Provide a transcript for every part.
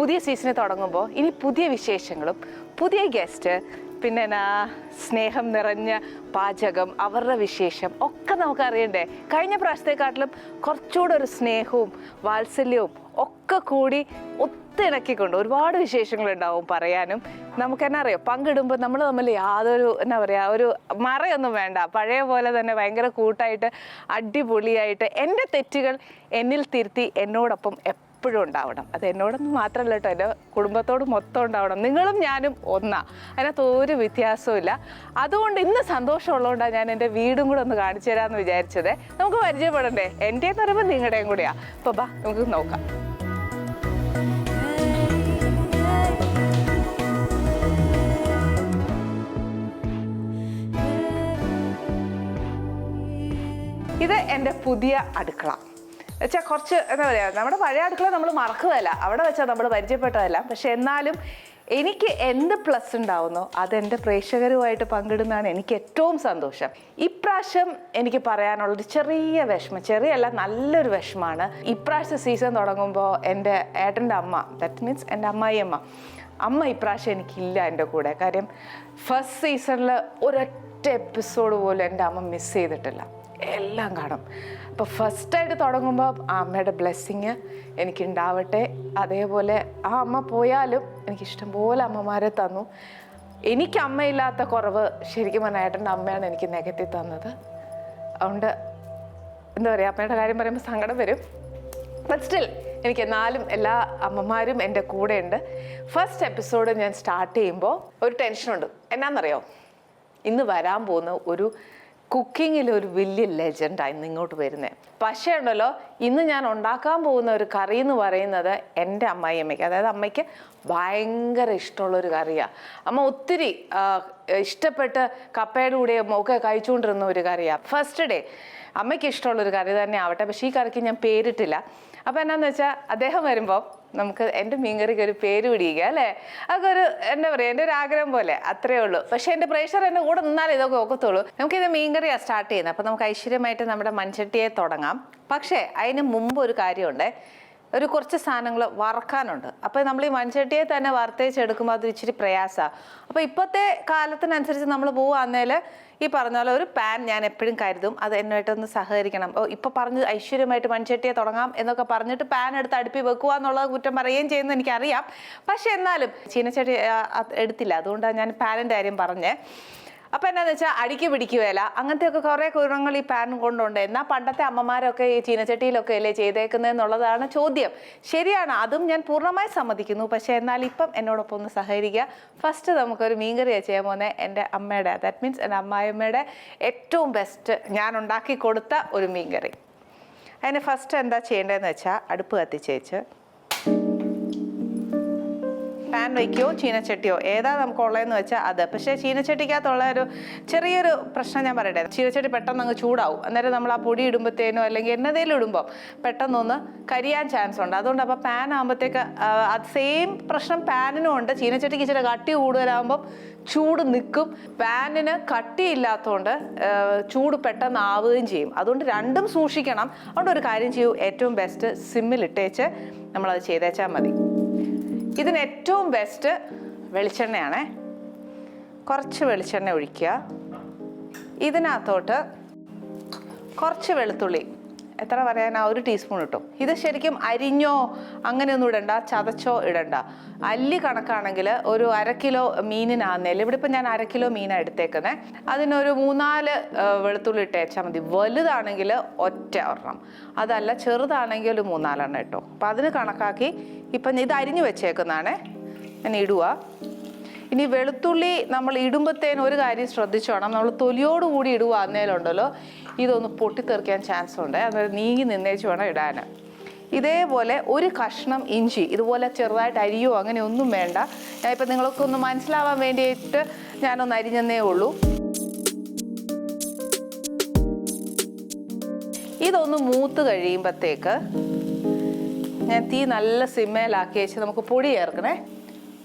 പുതിയ സീസണിൽ തുടങ്ങുമ്പോൾ ഇനി പുതിയ വിശേഷങ്ങളും പുതിയ ഗസ്റ്റ് പിന്നെ എന്നാ സ്നേഹം നിറഞ്ഞ പാചകം അവരുടെ വിശേഷം ഒക്കെ നമുക്ക് അറിയണ്ടേ കഴിഞ്ഞ പ്രാവശ്യത്തെക്കാട്ടിലും കുറച്ചുകൂടെ ഒരു സ്നേഹവും വാത്സല്യവും ഒക്കെ കൂടി ഒത്തിണക്കിക്കൊണ്ട് ഒരുപാട് വിശേഷങ്ങളുണ്ടാവും പറയാനും. നമുക്ക് എന്നാ അറിയാം? പങ്കിടുമ്പോൾ നമ്മൾ തമ്മിൽ യാതൊരു എന്നാ പറയുക ഒരു മറയൊന്നും വേണ്ട. പഴയ പോലെ തന്നെ ഭയങ്കര കൂട്ടായിട്ട് അടിപൊളിയായിട്ട് എന്റെ തെറ്റുകൾ എന്നിൽ തിരുത്തി എന്നോടൊപ്പം എപ്പോഴും ഉണ്ടാവണം. അത് എന്നോടൊന്നും മാത്രമല്ല കേട്ടോ. എന്റെ കുടുംബത്തോട് മൊത്തം ഉണ്ടാവണം. നിങ്ങളും ഞാനും ഒന്നാ. അതിനകത്ത് ഒരു വ്യത്യാസവും ഇല്ല. അതുകൊണ്ട് ഇന്ന് സന്തോഷമുള്ളതുകൊണ്ടാണ് ഞാൻ എന്റെ വീടും കൂടെ ഒന്ന് കാണിച്ചു തരാമെന്ന് വിചാരിച്ചത്. നമുക്ക് പരിചയപ്പെടണ്ടേ? എന്റെ എന്ന് പറയുമ്പോൾ നിങ്ങളുടെയും കൂടെയാ. അപ്പോൾ ബാ നമുക്ക് നോക്കാം. ഇത് എന്റെ പുതിയ അടുക്കള. വെച്ചാൽ കുറച്ച് എന്താ പറയുക നമ്മുടെ പഴയ അടുക്കള നമ്മൾ മറക്കുകയല്ല. അവിടെ വെച്ചാൽ നമ്മൾ പരിചയപ്പെട്ടതല്ല. പക്ഷെ എന്നാലും എനിക്ക് എന്ത് പ്ലസ് ഉണ്ടാവുന്നോ അതെന്റെ പ്രേക്ഷകരുമായിട്ട് പങ്കിടുന്നതാണ് എനിക്ക് ഏറ്റവും സന്തോഷം. ഇപ്രാവശ്യം എനിക്ക് പറയാനുള്ളൊരു ചെറിയ വിഷമം ചെറിയല്ല നല്ലൊരു വിഷമമാണ് ഇപ്രാവശ്യം സീസൺ തുടങ്ങുമ്പോൾ എന്റെ ഏട്ടന്റെ അമ്മ ദാറ്റ് മീൻസ് എന്റെ അമ്മായിയമ്മ. അമ്മ ഇപ്രാവശ്യം എനിക്കില്ല എന്റെ കൂടെ. കാര്യം ഫസ്റ്റ് സീസണിൽ ഒരൊറ്റ എപ്പിസോഡ് പോലും എന്റെ അമ്മ മിസ് ചെയ്തിട്ടില്ല. എല്ലാം കാണും. അപ്പോൾ ഫസ്റ്റായിട്ട് തുടങ്ങുമ്പോൾ ആ അമ്മയുടെ ബ്ലെസ്സിങ് എനിക്കുണ്ടാവട്ടെ. അതേപോലെ ആ അമ്മ പോയാലും എനിക്ക് ഇഷ്ടംപോലെ അമ്മമാരെ തന്നു. എനിക്ക് അമ്മയില്ലാത്ത കുറവ് ശരിക്കും പറഞ്ഞാൽ ഏട്ടന്റെ അമ്മയാണ് എനിക്ക് നികത്തി തന്നത്. അതുകൊണ്ട് എന്താ പറയുക അമ്മയുടെ കാര്യം പറയുമ്പോൾ സങ്കടം വരും. ബട്ട് സ്റ്റിൽ എനിക്ക് എന്നാലും എല്ലാ അമ്മമാരും എന്റെ കൂടെയുണ്ട് ഫസ്റ്റ് എപ്പിസോഡ് ഞാൻ സ്റ്റാർട്ട് ചെയ്യുമ്പോൾ ഒരു ടെൻഷനുണ്ട് എന്നാന്നറിയോ? ഇന്ന് വരാൻ പോകുന്ന ഒരു കുക്കിങ്ങിൽ ഒരു വലിയ ലെജൻഡായി നിങ്ങോട്ട് വരുന്നത് പക്ഷേ ഉണ്ടല്ലോ ഇന്ന് ഞാൻ ഉണ്ടാക്കാൻ പോകുന്ന ഒരു കറി എന്ന് പറയുന്നത് എന്റെ അമ്മായിയമ്മയ്ക്ക്. അതായത് അമ്മയ്ക്ക് ഭയങ്കര ഇഷ്ടമുള്ള ഒരു കറിയാണ് അമ്മ ഒത്തിരി ഇഷ്ടപ്പെട്ട് കപ്പയുടെ കൂടെയും ഒക്കെ കഴിച്ചുകൊണ്ടിരുന്ന ഒരു കറിയാണ് ഫസ്റ്റ് ഡേ അമ്മയ്ക്ക് ഇഷ്ടമുള്ളൊരു കറി തന്നെ ആവട്ടെ പക്ഷേ ഈ കറിക്ക് ഞാൻ പേരിട്ടില്ല. അപ്പോൾ എന്നാന്ന് വെച്ചാൽ അദ്ദേഹം വരുമ്പോൾ നമുക്ക് എന്റെ മീൻകറിക്ക് ഒരു പേര് പിടിക്കുക അല്ലേ? അതൊക്കെ ഒരു എന്താ പറയുക എന്റെ ഒരു ആഗ്രഹം പോലെ അത്രേ ഉള്ളൂ. പക്ഷേ എന്റെ പ്രേഷർ എന്റെ കൂടെ നിന്നാലേ ഇതൊക്കെ ഒക്കത്തുള്ളൂ. നമുക്കിത് മീൻകറിയാണ് സ്റ്റാർട്ട് ചെയ്യുന്നത്. അപ്പോൾ നമുക്ക് ഐശ്വര്യമായിട്ട് നമ്മുടെ മൺചട്ടിയെ തുടങ്ങാം. പക്ഷേ അതിന് മുമ്പ് ഒരു കാര്യമുണ്ട്. ഒരു കുറച്ച് സാധനങ്ങൾ വറക്കാനുണ്ട്. അപ്പോൾ നമ്മൾ ഈ മൺചട്ടിയെ തന്നെ വറുത്തേച്ചെടുക്കുമ്പോൾ അത് ഇച്ചിരി പ്രയാസമാണ് അപ്പോൾ ഇപ്പോഴത്തെ കാലത്തിനനുസരിച്ച് നമ്മൾ പോവാന്നേൽ ഈ പറഞ്ഞ പോലെ ഒരു പാൻ ഞാൻ എപ്പോഴും കരുതും. അത് എന്നുമായിട്ടൊന്ന് സഹകരിക്കണം. ഓ ഇപ്പോൾ പറഞ്ഞ് ഐശ്വര്യമായിട്ട് മൺചട്ടിയെ തുടങ്ങാം എന്നൊക്കെ പറഞ്ഞിട്ട് പാൻ എടുത്ത് അടുപ്പി വെക്കുക എന്നുള്ളത് കുറ്റം പറയുകയും ചെയ്യുന്നത് എനിക്കറിയാം. പക്ഷെ എന്നാലും ചീനച്ചട്ടി എടുത്തില്ല. അതുകൊണ്ടാണ് ഞാൻ പാനിന്റെ കാര്യം പറഞ്ഞേ. അപ്പം എന്താന്ന് വെച്ചാൽ അടിക്ക് അങ്ങനത്തെ ഒക്കെ കുറേ ഗുണങ്ങൾ ഈ പാൻ കൊണ്ടുണ്ട്. എന്നാൽ പണ്ടത്തെ അമ്മമാരൊക്കെ ഈ ചീനച്ചട്ടിയിലൊക്കെ അല്ലേ ചെയ്തേക്കുന്നതെന്നുള്ളതാണ് ചോദ്യം. ശരിയാണ് അതും ഞാൻ പൂർണമായി സമ്മതിക്കുന്നു. പക്ഷേ എന്നാൽ ഇപ്പം എന്നോടൊപ്പം ഒന്ന് സഹകരിക്കുക. ഫസ്റ്റ് നമുക്കൊരു മീൻകറിയാണ് ചെയ്യാൻ പോകുന്നത് എന്റെ അമ്മയുടെ. ദാറ്റ് മീൻസ് എന്റെ അമ്മായിയമ്മയുടെ ഏറ്റവും ബെസ്റ്റ് ഞാൻ ഉണ്ടാക്കി കൊടുത്ത ഒരു മീൻകറി. അതിന് ഫസ്റ്റ് എന്താ ചെയ്യേണ്ടതെന്ന് വെച്ചാൽ അടുപ്പ് കത്തിച്ചേച്ച് പാൻ വയ്ക്കുകയോ ചീനച്ചട്ടിയോ? ഏതാ നമുക്ക് ഉള്ളതെന്ന് വെച്ചാൽ അത്. പക്ഷേ ചീനച്ചട്ടിക്കകത്തുള്ള ഒരു ചെറിയൊരു പ്രശ്നം ഞാൻ പറയട്ടെ. ചീനച്ചട്ടി പെട്ടെന്ന് അങ്ങ് ചൂടാവും. അന്നേരം നമ്മൾ ആ പൊടി ഇടുമ്പോഴത്തേനോ അല്ലെങ്കിൽ എന്നതേലും ഇടുമ്പോൾ പെട്ടെന്നൊന്ന് കരിയാൻ ചാൻസ് ഉണ്ട്. അതുകൊണ്ട് അപ്പോൾ പാൻ ആകുമ്പോഴത്തേക്ക് അത് സെയിം പ്രശ്നം പാനിനും ഉണ്ട്. ചീനച്ചട്ടിക്ക് ഇച്ചിരി കട്ടി കൂടുതലാകുമ്പോൾ ചൂട് നിൽക്കും പാനിന് കട്ടിയില്ലാത്തതുകൊണ്ട് ചൂട് പെട്ടെന്ന് ആവുകയും ചെയ്യും. അതുകൊണ്ട് രണ്ടും സൂക്ഷിക്കണം. അതുകൊണ്ട് ഒരു കാര്യം ചെയ്യൂ. ഏറ്റവും ബെസ്റ്റ് സിമ്മിലിട്ടേച്ച് നമ്മളത് ചെയ്തേച്ചാൽ മതി. ഇതിന് ഏറ്റവും ബെസ്റ്റ് വെളിച്ചെണ്ണയാണേ. കുറച്ച് വെളിച്ചെണ്ണ ഒഴിക്കുക. ഇതിനകത്തോട്ട് കുറച്ച് വെളുത്തുള്ളി എത്ര പറയാൻ ആ ഒരു ടീസ്പൂൺ ഇട്ടു. ഇത് ശരിക്കും അരിഞ്ഞോ അങ്ങനെയൊന്നും ഇടണ്ട ചതച്ചോ ഇടണ്ട. അല്ലി കണക്കാണെങ്കിൽ ഒരു അര കിലോ മീനിനാന്നേൽ ഇവിടെ ഇപ്പം ഞാൻ അര കിലോ മീനാണ് എടുത്തേക്കുന്നത് അതിനൊരു മൂന്നാൽ വെളുത്തുള്ളി ഇട്ടേച്ചാൽ മതി. വലുതാണെങ്കിൽ ഒറ്റ ഒരെണ്ണം. അതല്ല ചെറുതാണെങ്കിൽ ഒരു മൂന്നാലെണ്ണം ഇട്ടോ. അപ്പം അതിന് കണക്കാക്കി ഇപ്പം ഇത് അരിഞ്ഞു വെച്ചേക്കുന്നതാണേ. ഞാൻ ഇടുക ഇനി വെളുത്തുള്ളി നമ്മൾ ഇടുമ്പത്തേന് ഒരു കാര്യം ശ്രദ്ധിച്ചോണം നമ്മൾ തൊലിയോടുകൂടി ഇടുക അന്നേലുണ്ടല്ലോ ഇതൊന്ന് പൊട്ടിത്തെറിക്കാൻ ചാൻസ് ഉണ്ട്. അതായത് നീങ്ങി നിന്നേച്ച് വേണം ഇടാൻ. ഇതേപോലെ ഒരു കഷ്ണം ഇഞ്ചി ഇതുപോലെ ചെറുതായിട്ട് അരിയോ അങ്ങനെ ഒന്നും വേണ്ട. ഞാൻ ഇപ്പം നിങ്ങൾക്ക് ഒന്ന് മനസ്സിലാവാൻ വേണ്ടിയിട്ട് ഞാനൊന്ന് അരിഞ്ഞെന്നേ ഉള്ളൂ. ഇതൊന്ന് മൂത്ത് കഴിയുമ്പോഴത്തേക്ക് ഞാൻ തീ നല്ല സിമ്മയിലാക്കി വെച്ച് നമുക്ക് പൊടി ചേർക്കണേ.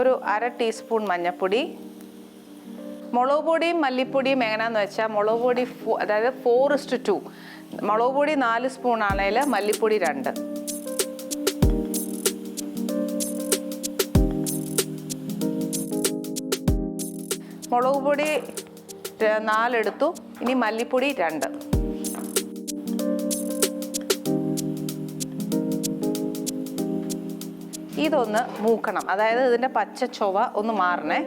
ഒരു അര ടീസ്പൂൺ മഞ്ഞൾപ്പൊടി മുളക് പൊടിയും മല്ലിപ്പൊടിയും എങ്ങനെയാണെന്ന് വെച്ചാൽ മുളക് പൊടി അതായത് ഫോർ ഇസ്റ്റ് ടു മുളക് പൊടി നാല് സ്പൂൺ ആണെങ്കിൽ മല്ലിപ്പൊടി രണ്ട്. മുളക് പൊടി നാലെടുത്തു ഇനി മല്ലിപ്പൊടി രണ്ട്. ഇതൊന്ന് മൂക്കണം. അതായത് ഇതിന്റെ പച്ച ചൊവ ഒന്ന് മാറണേ.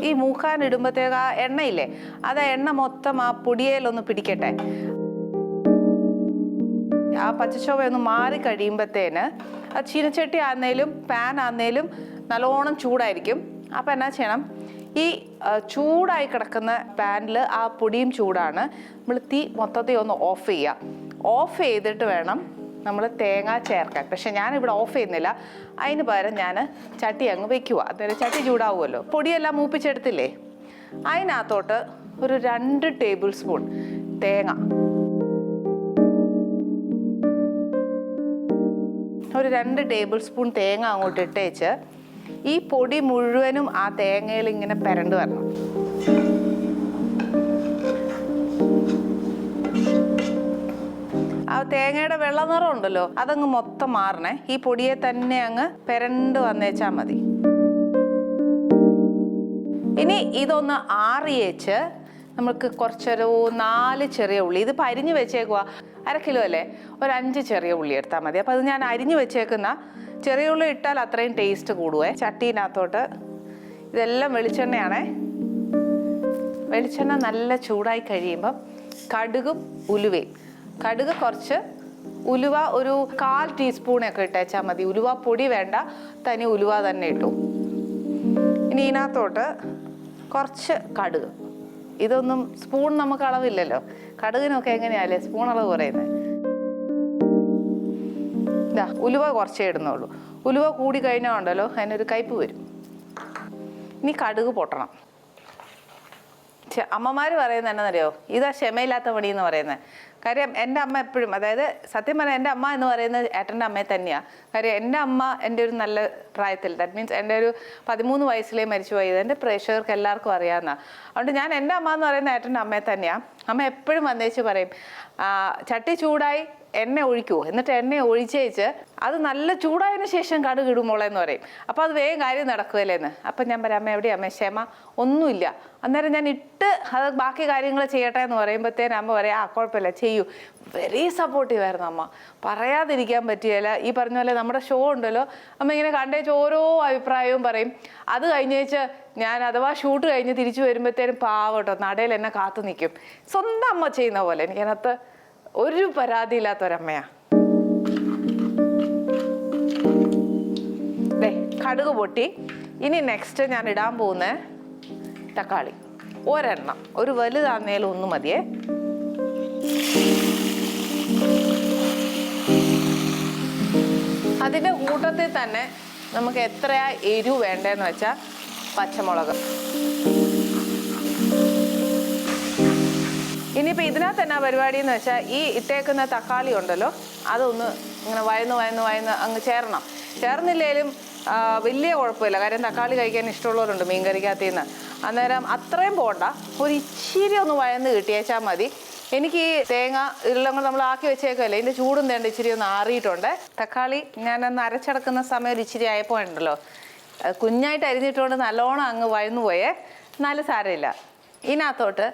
ഈ മൂക്കാൻ ഇടുമ്പോഴത്തേക്ക് ആ എണ്ണയില്ലേ അത് എണ്ണ മൊത്തം ആ പൊടിയേലൊന്ന് പിടിക്കട്ടെ. ആ പച്ചച്ചൊവ ഒന്ന് മാറി കഴിയുമ്പോഴത്തേന് ആ ചീനച്ചട്ടി ആന്നേലും പാൻ ആന്നേലും നല്ലോണം ചൂടായിരിക്കും. അപ്പം എന്നാ ചെയ്യണം? ഈ ചൂടായി കിടക്കുന്ന പാനിൽ ആ പൊടിയും ചൂടാണ്. നമ്മൾ തീ മൊത്തത്തിൽ ഒന്ന് ഓഫ് ചെയ്യുക. ഓഫ് ചെയ്തിട്ട് വേണം നമ്മൾ തേങ്ങ ചേർക്കാൻ. പക്ഷെ ഞാനിവിടെ ഓഫ് ചെയ്യുന്നില്ല. അതിന് പകരം ഞാൻ ചട്ടി അങ്ങ് വെക്കുക അതായത് ചട്ടി ചൂടാവുമല്ലോ. പൊടിയെല്ലാം മൂപ്പിച്ചെടുത്തില്ലേ? അതിനകത്തോട്ട് ഒരു രണ്ട് ടേബിൾ സ്പൂൺ തേങ്ങ. ഒരു രണ്ട് ടേബിൾ സ്പൂൺ തേങ്ങ അങ്ങോട്ട് ഇട്ടേച്ച് ഈ പൊടി മുഴുവനും ആ തേങ്ങയിൽ ഇങ്ങനെ പെരണ്ട് വരണം. ആ തേങ്ങയുടെ വെള്ള നിറം ഉണ്ടല്ലോ അതങ്ങ് മൊത്തം മാറണേ. ഈ പൊടിയെ തന്നെ അങ്ങ് പെരണ്ട് വന്നേച്ചാ മതി. ഇനി ഇതൊന്ന് ആറിയേച്ച് നമുക്ക് കുറച്ചൊരു നാല് ചെറിയ ഉള്ളി ഇത് അരിഞ്ഞു വെച്ചേക്കുക അര കിലോ അല്ലേ? ഒരു അഞ്ച് ചെറിയ ഉള്ളി എടുത്താൽ മതി. അപ്പോൾ അത് ഞാൻ അരിഞ്ഞു വെച്ചേക്കുന്ന ചെറിയ ഉള്ളി ഇട്ടാൽ അത്രയും ടേസ്റ്റ് കൂടുവേ. ചട്ടീനകത്തോട്ട് ഇതെല്ലാം വെളിച്ചെണ്ണയാണേ. വെളിച്ചെണ്ണ നല്ല ചൂടായി കഴിയുമ്പം കടുകും ഉലുവയും. കടുക് കുറച്ച് ഉലുവ ഒരു കാൽ ടീസ്പൂണൊക്കെ ഇട്ടേച്ചാൽ മതി. ഉലുവ പൊടി വേണ്ട തനി ഉലുവ തന്നെ ഇട്ടു. ഇനി ഇതിനകത്തോട്ട് കുറച്ച് കടുക്. ഇതൊന്നും സ്പൂൺ നമുക്ക് അളവില്ലല്ലോ. കടുകിനൊക്കെ എങ്ങനെയല്ലേ സ്പൂൺ അളവ് പറയുന്നത് ഇതാ ഉലുവ കുറച്ചേ ഇടുന്നുള്ളൂ. ഉലുവ കൂടി കഴിഞ്ഞാൽ ഉണ്ടല്ലോ അതിനൊരു കയ്പ് വരും. ഇനി കടുക് പൊട്ടണം. ഛെ, അമ്മമാര് പറയുന്നത് എന്നറിയോ ഇതാ ക്ഷമയില്ലാത്ത പണി എന്ന് പറയുന്നത്. കാര്യം എന്റെ അമ്മ എപ്പോഴും അതായത് സത്യം പറഞ്ഞാൽ എന്റെ അമ്മ എന്ന് പറയുന്നത് ഏട്ടന്റെ അമ്മയെ തന്നെയാണ് കാര്യം എന്റെ അമ്മ എന്റെ ഒരു നല്ല പ്രായത്തിൽ ദാറ്റ് മീൻസ് എന്റെ ഒരു പതിമൂന്ന് വയസ്സിലേ മരിച്ചു പോയത്. എന്റെ പ്രേക്ഷകർക്ക് എല്ലാവർക്കും അറിയാവുന്ന. അതുകൊണ്ട് ഞാൻ എന്റെ അമ്മ എന്ന് പറയുന്ന ഏട്ടന്റെ അമ്മയെ തന്നെയാണ് അമ്മ എപ്പോഴും വന്നേച്ച് പറയും ചട്ടി ചൂടായി എണ്ണ ഒഴിക്കുമോ എന്നിട്ട് എണ്ണ ഒഴിച്ചേച്ച് അത് നല്ല ചൂടായതിനു ശേഷം കടുക് ഇടുമോളെ എന്ന് പറയും. അപ്പോൾ അത് വേഗം കാര്യം നടക്കുകയല്ലേന്ന്. അപ്പം ഞാൻ പറയാം അമ്മ എവിടെയാ? അമ്മ ക്ഷമ ഒന്നുമില്ല. അന്നേരം ഞാൻ ഇട്ട് അത് ബാക്കി കാര്യങ്ങൾ ചെയ്യട്ടെ എന്ന് പറയുമ്പോഴത്തേനും അമ്മ പറയാം ആ കുഴപ്പമില്ല ചെയ്യൂ. വെരി സപ്പോർട്ടീവ് ആയിരുന്നു അമ്മ. പറയാതിരിക്കാൻ പറ്റിയല്ല. ഈ പറഞ്ഞ പോലെ നമ്മുടെ ഷോ ഉണ്ടല്ലോ. അമ്മ ഇങ്ങനെ കണ്ടേച്ച് ഓരോ അഭിപ്രായവും പറയും. അത് കഴിഞ്ഞേച്ച് ഞാൻ അഥവാ ഷൂട്ട് കഴിഞ്ഞ് തിരിച്ചു വരുമ്പോഴത്തേനും പാവട്ടോ നടയിൽ എന്നെ കാത്തു നിൽക്കും. സ്വന്തം അമ്മ ചെയ്യുന്ന പോലെ എനിക്കതിനകത്ത് ഒരു പരാതിയില്ലാത്ത ഒരമ്മയാ കടുക് പൊട്ടി. ഇനി നെക്സ്റ്റ് ഞാൻ ഇടാൻ പോകുന്ന തക്കാളി. ഒരെണ്ണം. ഒരു വലുതാന്നേലും ഒന്ന് മതിയേ. അതിന്റെ കൂട്ടത്തിൽ തന്നെ നമുക്ക് എത്രയാ എരിവ് വേണ്ടതെന്ന് വെച്ചാൽ പച്ചമുളക്. ഇനിയിപ്പോൾ ഇതിനകത്ത് എന്നാ പരിപാടി എന്ന് വെച്ചാൽ ഈ ഇട്ടേക്കുന്ന തക്കാളി ഉണ്ടല്ലോ അതൊന്ന് ഇങ്ങനെ വയന്ന് വയന്ന് വയന്ന് അങ്ങ് ചേരണം ചേർന്നില്ലേലും വലിയ കുഴപ്പമില്ല. കാര്യം തക്കാളി കഴിക്കാൻ ഇഷ്ടമുള്ളവരുണ്ട് മീൻ കറിക്കകത്ത് നിന്ന് അന്നേരം അത്രയും പോണ്ട. ഒരു ഇച്ചിരി ഒന്ന് വയന്ന് കിട്ടിയേച്ചാൽ മതി. എനിക്ക് ഈ തേങ്ങ ഇതെല്ലാം കൂടെ നമ്മൾ ആക്കി വെച്ചേക്കല്ലേ ഇതിന്റെ ചൂടും തേണ്ട ഇച്ചിരി ഒന്ന് ആറിയിട്ടുണ്ട്. തക്കാളി ഞാനൊന്ന് അരച്ചടക്കുന്ന സമയം ഒരു ഇച്ചിരി ആയപ്പോൾ ഉണ്ടല്ലോ കുഞ്ഞായിട്ട് അരിഞ്ഞിട്ടുകൊണ്ട് നല്ലോണം അങ്ങ് വയന്നു പോയേ. നല്ല സാരമില്ല. ഇതിനകത്തോട്ട്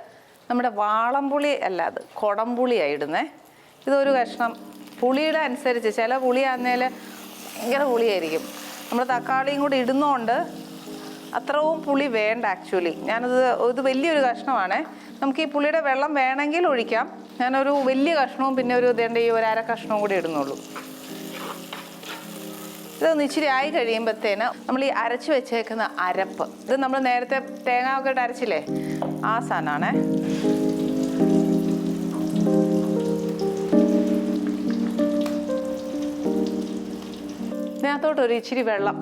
നമ്മുടെ വാളംപുളി അല്ല അത് കുടംപുളിയാണ് ഇടുന്നേ. ഇതൊരു കഷ്ണം പുളിയുടെ അനുസരിച്ച് ചില പുളി പുളിയാന്നേൽ ഭയങ്കര പുളിയായിരിക്കും. നമ്മൾ തക്കാളിയും കൂടി ഇടുന്നതുകൊണ്ട് അത്രവും പുളി വേണ്ട ആക്ച്വലി. ഞാനത് ഇത് വലിയൊരു കഷ്ണമാണ്. നമുക്ക് ഈ പുളിയുടെ വെള്ളം വേണമെങ്കിൽ ഒഴിക്കാം. ഞാനൊരു വലിയ കഷ്ണവും പിന്നെ ഒരു ഇതേണ്ട ഈ ഒരു അര കഷ്ണവും കൂടി ഇടുന്നുള്ളൂ. ഇതൊന്ന് ഇച്ചിരി ആയി കഴിയുമ്പോഴത്തേന് നമ്മൾ ഈ അരച്ച് വെച്ചേക്കുന്ന അരപ്പ് ഇത് നമ്മൾ നേരത്തെ തേങ്ങ ഒക്കെ ഇട്ട് അരച്ചില്ലേ? ആ സാധനമാണേ. ഇതിനകത്തോട്ട് ഒരു ഇച്ചിരി വെള്ളം.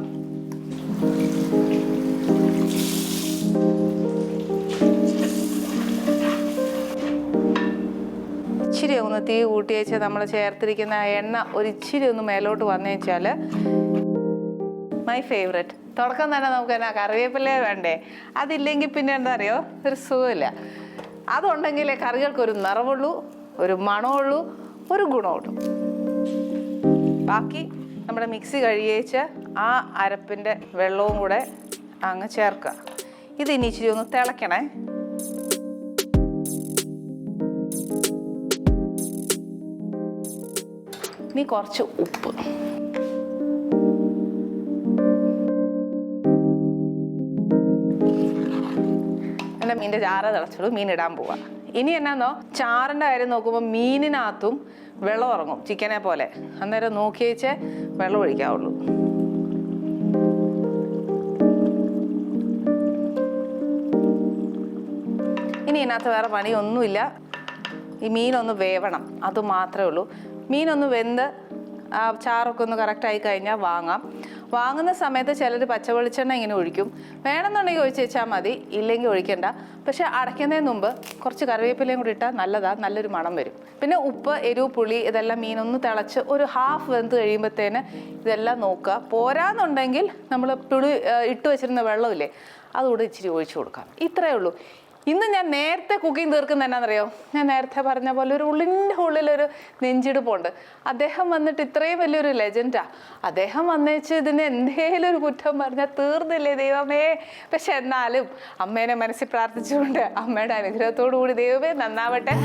ഇച്ചിരി ഒന്ന് തീ കൂട്ടി വെച്ച് നമ്മൾ ചേർത്തിരിക്കുന്ന എണ്ണ ഒരു ഇച്ചിരി ഒന്ന് മേലോട്ട് വന്നു മൈ ഫേവററ്റ് തുടക്കം തന്നെ നമുക്ക് എന്നാ കറിവേപ്പില വേണ്ടേ? അതില്ലെങ്കിൽ പിന്നെ എന്താ അറിയോ? ഒരു സുഖമില്ല. അതുണ്ടെങ്കിലേ കറികൾക്ക് ഒരു നിറവുള്ളൂ ഒരു മണമുള്ളൂ ഒരു ഗുണമുള്ളൂ ബാക്കി നമ്മുടെ മിക്സി കഴിയേച്ച് ആ അരപ്പിന്റെ വെള്ളവും കൂടെ അങ്ങ് ചേർക്കുക. ഇത് ഇനി ഇച്ചിരി ഒന്ന് തിളയ്ക്കണേ. ഇനി കുറച്ച് ഉപ്പ്. എന്റെ മീനിന്റെ ചാറ് തിളച്ചോളൂ മീൻ ഇടാൻ പോവാ. ഇനി എന്നാന്നോ? ചാറിന്റെ കാര്യം നോക്കുമ്പോൾ മീനിനകത്തും വെള്ളം ഇറങ്ങും ചിക്കനെ പോലെ. അന്നേരം നോക്കിയേച്ച് വെള്ളം ഒഴിക്കാവുള്ളൂ. ഇനി ഇതിനകത്ത് വേറെ പണിയൊന്നുമില്ല. ഈ മീനൊന്ന് വേവണം അത് മാത്രമേ ഉള്ളൂ. മീനൊന്ന് വെന്ത് ചാറൊക്കെ ഒന്ന് കറക്റ്റായി കഴിഞ്ഞാൽ വാങ്ങാം. വാങ്ങുന്ന സമയത്ത് ചിലർ പച്ചവെളിച്ചെണ്ണ ഇങ്ങനെ ഒഴിക്കും. വേണമെന്നുണ്ടെങ്കിൽ ഒഴിച്ച് വെച്ചാൽ മതി ഇല്ലെങ്കിൽ ഒഴിക്കണ്ട. പക്ഷേ അടയ്ക്കുന്നതിന് മുമ്പ് കുറച്ച് കറിവേപ്പിലയും കൂടി ഇട്ടാൽ നല്ലതാണ് നല്ലൊരു മണം വരും. പിന്നെ ഉപ്പ് എരിവ് പുളി ഇതെല്ലാം മീനൊന്ന് തിളച്ച് ഒരു ഹാഫ് വെന്ത് കഴിയുമ്പോഴത്തേന് ഇതെല്ലാം നോക്കുക. പോരാന്നുണ്ടെങ്കിൽ നമ്മൾ പുളി ഇട്ട് വെച്ചിരുന്ന വെള്ളമില്ലേ അതുകൂടെ ഇച്ചിരി ഒഴിച്ചു കൊടുക്കാം. ഇത്രയേ ഉള്ളൂ. ഇന്ന് ഞാൻ നേരത്തെ കുക്കിംഗ് തീർക്കുന്ന എന്നാണെന്നറിയോ ഞാൻ നേരത്തെ പറഞ്ഞ പോലെ ഒരു ഉള്ളിന്റെ ഉള്ളിലൊരു നെഞ്ചിടുപ്പുണ്ട്. അദ്ദേഹം വന്നിട്ട് ഇത്രയും വലിയൊരു ലെജൻഡാ അദ്ദേഹം വന്നേച്ച് ഇതിന് എന്തേലും ഒരു കുറ്റം പറഞ്ഞാൽ തീർന്നില്ലേ ദൈവമേ? പക്ഷെ എന്നാലും അമ്മേനെ മനസ്സിൽ പ്രാർത്ഥിച്ചുകൊണ്ട് അമ്മയുടെ അനുഗ്രഹത്തോടു കൂടി ദൈവമേ നന്നാവട്ടെ.